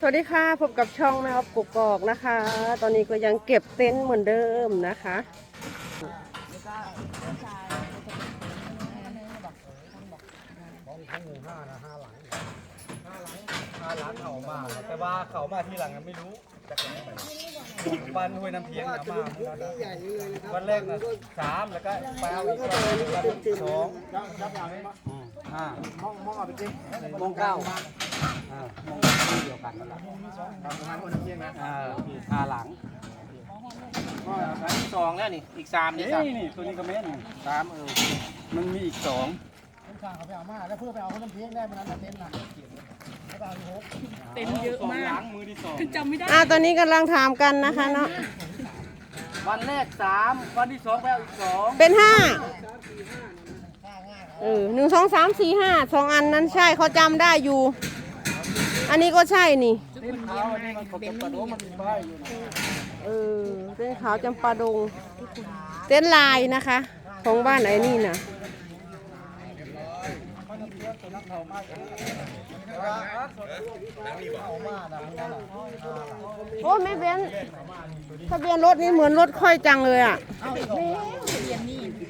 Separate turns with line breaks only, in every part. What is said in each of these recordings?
สวัสดีค่ะพบกับช่องแม่ออฟกกอกนะคะ ตอนนี้ก็ยังเก็บเต็นท์เหมือนเดิมนะคะ
ทั้งหมู่ห้านะห้าหลังห้าหลังห้าหลังเขามา แต่ว่าเขามาที่หลังกันไม่รู้จะเป็นยังไงบ้านห้วยน้ำเพียงนะมาวันแรกนะสามแล้วก็ไปเอาอีกวันวันสองอืมห้ามองมองเอาไปจริงมองเก้า อ่ามองที่เดียวกันนั่นแหละทำงานห้วยน้ำเพียงนะอ่าห้าหลัง
อันที่สองแล้วนี่ อีกสามนี่
นี่
ครับ
นี่ตัวนี้ก็แม่นสามเออ มันมีอีกสอง
เต็มเยอะมาก
ล้างมือที่สอง
จำไม่ได้
อ่าตอนนี้กำลังถามกันนะคะเนาะ
วันแรกสามวันที่สองไปเอาอีกสอง
เป็นห้าเออหนึ่งสองสามสี่ห้าสองอันนั้นใช่เขาจำได้อยู่ อันนี้ก็ใช่นี่
นี่มันขาวอันนี้มันขอบกระโดดมันมีป้ายอยู่นะ
เออเต้นขาวจำปาดง เต้นลายนะคะ ของบ้านไหนนี่นะโอ้ไม่เบนทะเบียนรถนี่เหมือนรถค่อยจังเลยอะ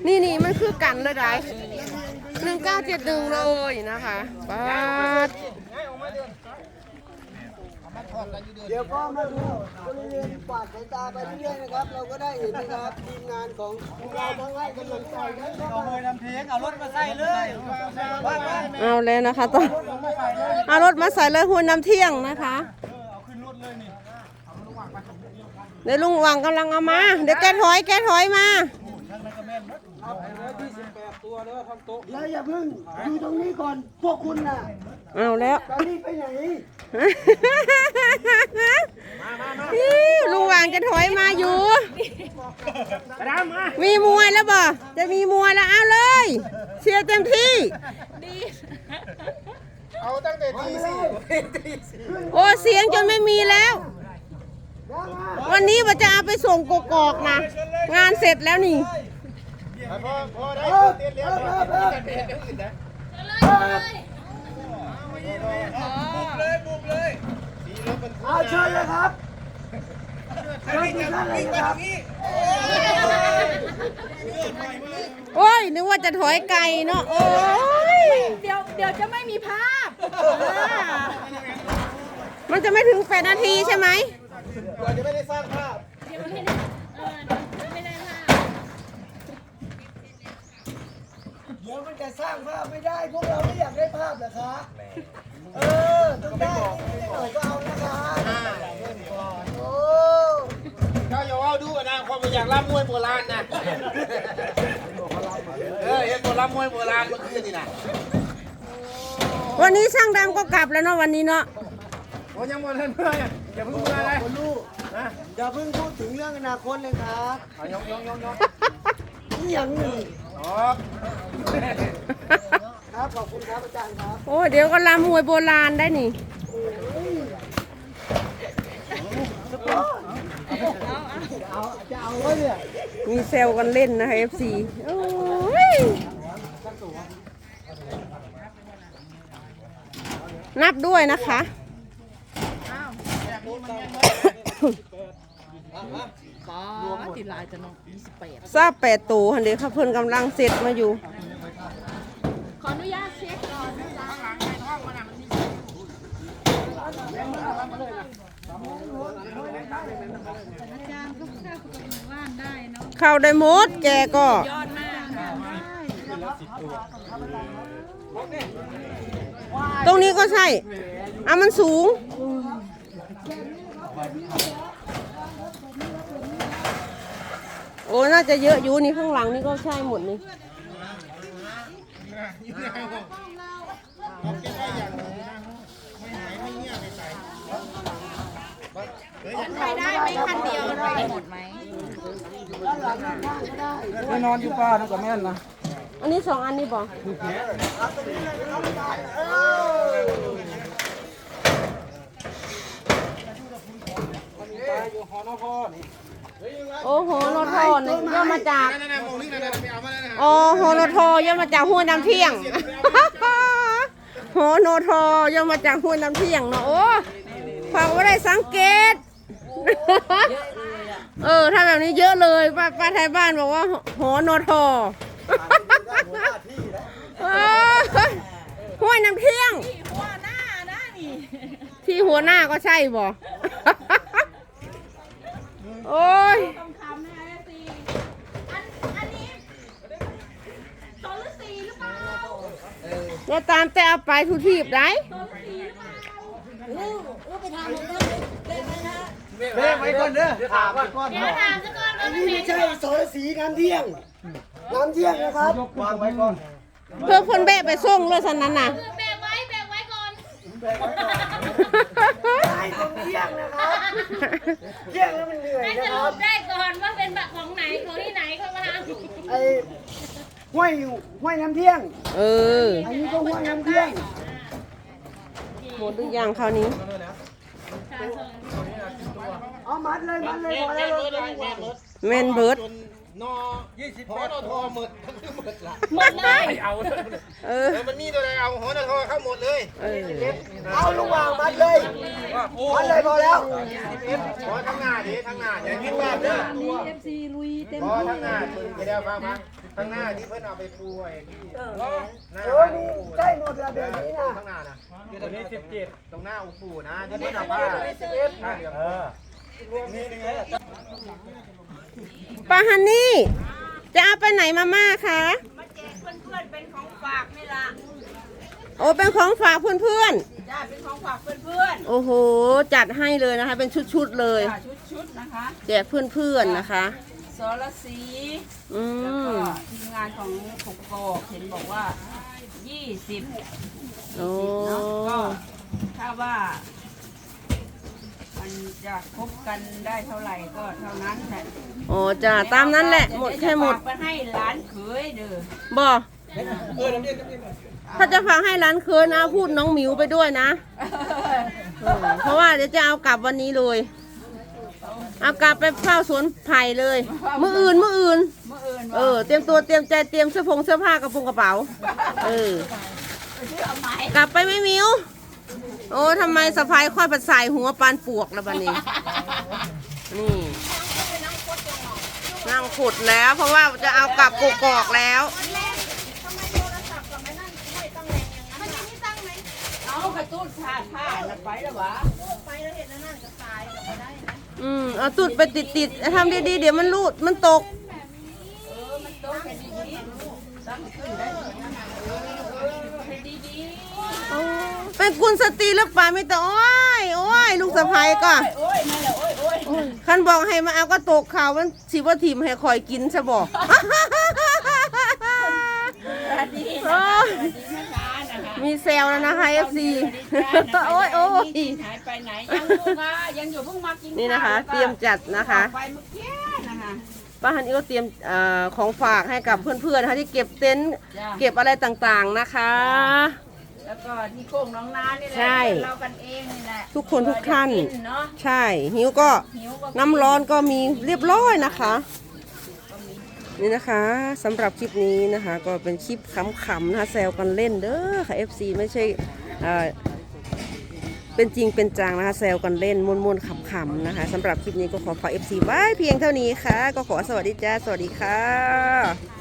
นี่นี่มันคือกันเลยได้ หนึ่งเก้าเจ็ดหนึ่งเลยนะคะบาท
เดี๋ยวก็มาดูบริเวณกวาดสายตาไปเรื่อยๆนะครับ เราก็ได้เห็นนะครับทีมงานของเราทั้งให้กำลังใจนะครับ
เอาเลยน้ำเพียงเอารถมาใส่เลยว่าว่า
เอาแล้วนะคะตอนเอารถมาใส่เลยหุ่นน้ำเที่ยงนะคะ
เอาขึ้นรถเลยนี่
เดี๋ยวลุงหวังกำลังเอามา เดี๋ยวแกถอยแกถอยมา
แล้วอย่าเพิ่งอยู่ตรงนี้ก่อนพวกคุณน่ะ
เอาแล้ว
ตอนนี้ไปไหน
อิ๊วลุงหวังจะถอยมาอยู่มีมวยแล้วบ่จะมีมวยแล้วเอาเลย เชียร์เต็มที่
เอาตั้งแต่ตีสี่
โอ้เสียงจนไม่มีแล้ว วันนี้ว่าจะเอาไปส่งกกอกนะ งานเสร็จแล้วนี่
พอพอได้
เออ
เต้น
เอ
แล้ว
อเออเออ
บุกเลยบุกเลยสีรถมัน
เอาเชิญเลยครับเชิญทุกท่านเลยนะครับ
โอ้ยนึกว่าจะถอยไกลเนาะโอ้ย
เดี๋ยวเดี๋ยวจะไม่มีภาพ
มันจะไม่ถึงแปดนาทีใช่ไหม
เราจะไม่ได้สร้างภาพ
เดี๋ยวไม่ได้เออไม่ได้ภาพ
เดี๋ยวมันจะสร้างภาพไม่ได้ พวกเราไม่อยากได้ภาพเหรอคะ เออต้องได้นิดหน่อยก็เอานะคะโอ้
เขาอย่าว่าดูนะความอยากรับมวยโบราณนะเออเห็นโบราณมวยโบราณเมื่อคืนนี่นะ
วันนี้ช่างดำก็กลับแล้วเนาะวันนี้เนาะ
โอ้ยังหมดเลยเพื่อนอย่าเพิ่งพูดอะไร
คนลูกอย่าเพิ่งพูดถึงเรื่องอนาคตเลยครับ
เอายองยองยองยอง
นี่อย่างนี้
อ๋อ
ครับขอบคุณครับอาจารย์ครับ
โอ้ยเดี๋ยวก็ลำมวยโบราณได้นี่
เอาจะเอาไว้เนี่ย
มีเซลกันเล่นนะคะ FC โอ้ยนับด้วยนะคะ
ป้าติลายจะน้อง28
ทราบแปดตูฮันเดียค่ะเพิ่นกำลังเสร็จมาอยู่
ขออนุญาตเช็คก่อนนะจ๊ะ
เข้าได้หมดแกก็
ยอดมากค่ะ
ตรงนี้ก็ใช่ อะมันสูง โอ้น่าจะเยอะอยู่นี่ข้างหลังนี่ก็ใช่หมดนี่
ไปได้ไหมคันเดียวไปหมดไหม
ด้านหลังด้ได้
นอนอยู่ป้านะกับแม่นนะ
อันนี้สองอันนี่บอก
อ
โอ้โห อนย่อมาจาก
นั่นน่ะมองนี่นั่นน่ะไปเอามาแล้วนะ
อ๋อโฮโนโทย่อมาจากห้วยน้ำเที่ยงโฮโนโทย่อมาจากห้วยน้ำเที่ยงเนาะโอ้พฟังว่าได้สังเกต เออ ถ้าแบบนี้เยอะเลยป้าป้าไทยบ้านบอกว่าหอนอทอ
หัวหน้าที่แล้ว
เออห้วยน้ำเที่ยง
หัวหน้านะนี่
ที่หัวหน้าก็ใช่บ่ โอ้ย
ต้องทำนะคะสีอันอันนี้โซลาสีหรือเปล่า
แล้วตามแต่เอาไปทุทีบได้
โซลาสีหรือเปล่า
เบ้ไว้ก่อนเด้อถามว่าก่อน
เดี๋ยวถามซะก่อน
อั
ว่านมัน
นี้
เป็
ไม่
น
ใช่สรสีน้ำเที่ยงน้ำเที่ยงนะครับ
วางไว้ก่อน
เพื่อคนแบะไปส่งเลยสันนั้นน่ะ
คือแบกไว้แบกไว้ก่อน
ได้ตรงเที่ยงนะครับเที่ยงแล้วมันเหนื่อย
ให้ส
นะค
รุ
รับ
ปได้ก่อนว่าเป็นแบบของไหนของที่ไหนเข้ามาท
ไอ้ ห้วยห้วยน้ำเที่ยง
เออ
อันนี้ก็ห้วยน้ำเที่ยง
หมดหรือยังคราวนี้
เอามัดเลยมัดเลยพอแล้วเราจะวาง
แมนเบิร์ด
นอยี่สิบพอนอทอหมดทั้งหมดละำ
หมดเลย
เอา
เออ
มันมีตัวใดเอาหัวนอทอเข้าหมดเลย
เออ
เอาลูกวางมัดเลยมัดเลยพอแล้ว
พอทั้งหน้าดิทั้งหน้าอย่าคิดว่าเด้อพอทั้งหน้าไปแล้วฟังฟังทั้งหน้าที่เพิ่นเอาไปปูไอ้ที่หน้า
โอ้ยนี่ใกล้หมดแล้วแบบนี้นะ
ข้างหน้านะตัวนี้สิบเจ็ดตรงหน้าองค์ปู่นะที่เพิ่นเอาผ้าผ้าเหลืองเออนี่นี่ไง
ป้าฮันนี่จะเอาไปไหนมาม่าคะ
ฝากนี่ล่ะ
โอ้เป็นของฝากเพื่อน
จ้าเป็นของฝากเพื่อน
ๆ โอ้โห จัดให้เลยนะคะ เป็นชุดๆเลย
ๆจ้าชุดๆนะคะ
แจกเพื่อนๆนะคะ
โซลาสี
อื
แล้วก็
ม
ทีมงานของขุกโกกเห็นบอกว่า20
โอ้
เนาะก็ถ้าว่า มันจะคบกันได้เท่าไหร่ก็เท่านั้นแหละ
โอ้จ้าตามนั้นแหละ หมดแค่หมด
จะฝากไปให้หลานเขยเด้อ
บ อถ้าจะฟังให้ร้านเคินเอาพูดน้องหมิวไปด้วยนะเออเพราะว่าเดี๋ยวจะเอากลับวันนี้เลย เอากลับไปเฝ้าสวนไผ่เลย มืออื่นมืออื่น
เมื่ออื่น
เอ
ว่า
อเตรียมตัวเตรียมใจเตรียมเสื้อผงเสื้อผ้ากระโปรงกระเป๋า เออ
ชื่อเอาไหม
กลับไปไหม่มิว โอ้ทำไมสะพายค่อยปัดใส่หัวปานปวกแล้วบัดนี้ นี่นั่งขุดแล้ว เพราะว่าจะเอากลับกกอกแล้ว
เอากระตุ้นผ้าผ้าน่ะไปแล้ววะ
อืมเอาตุดไปติดติดๆทำดีๆ เดี๋ยวมันรูดมันตก
เออมันโตแค่ดีๆตั้งขึ้นได้แค่ดี
เป็นกุลสตรีหรือเปล่าไม่แต่โอ้ยโอ้ยลูกสะพ้ายก็
ๆโอ้ยนั่นแหละโอ้ยโอ้ย
คันบอกให้มาเอาก็ตกข่าวมันสิว่าทีมให้คอยกินใช่บอก
สวัสดี
โอ้ย
ม่ค้านะคะ
มีเซลแล้วนะคะ FC โอ้ยโอ้ย
หายไปไหนยังอยู่ค่ะยังอยู่เพิ่งมากิน
นี่นะคะ
ข้าว
เตรียมจัดนะคะ
ไปเมื่อกี้นะคะ
ป้าฮันนี่ก็เตรียมเออของฝากให้กับเพื่อนๆนะคะที่เก็บเต็นท์
จ้ะ
เก็บอะไรต่างๆนะคะ
แล้วก็ที่โค้งน้องนานี่แหละ
ใช่
เรากันเองนี่แหละ
ทุกคนทุกท่าน
เพื่อจะกิเนาะ
ใช่ หิวก็
หิวก็
น้ำร้อนก็มีเรียบร้อยนะคะ นี่นะคะสำหรับคลิปนี้นะคะ ก็เป็นคลิปขำๆนะคะแซวกันเล่นเด้อค่ะ FC ไม่ใช่เป็นจริงเป็นจังนะคะแซวกันเล่นมวนๆขำๆนะคะสำหรับคลิปนี้ก็ขอฝาก FC ไว้เพียงเท่านี้ค่ะ ก็ขอสวัสดีจ้า สวัสดีค่ะ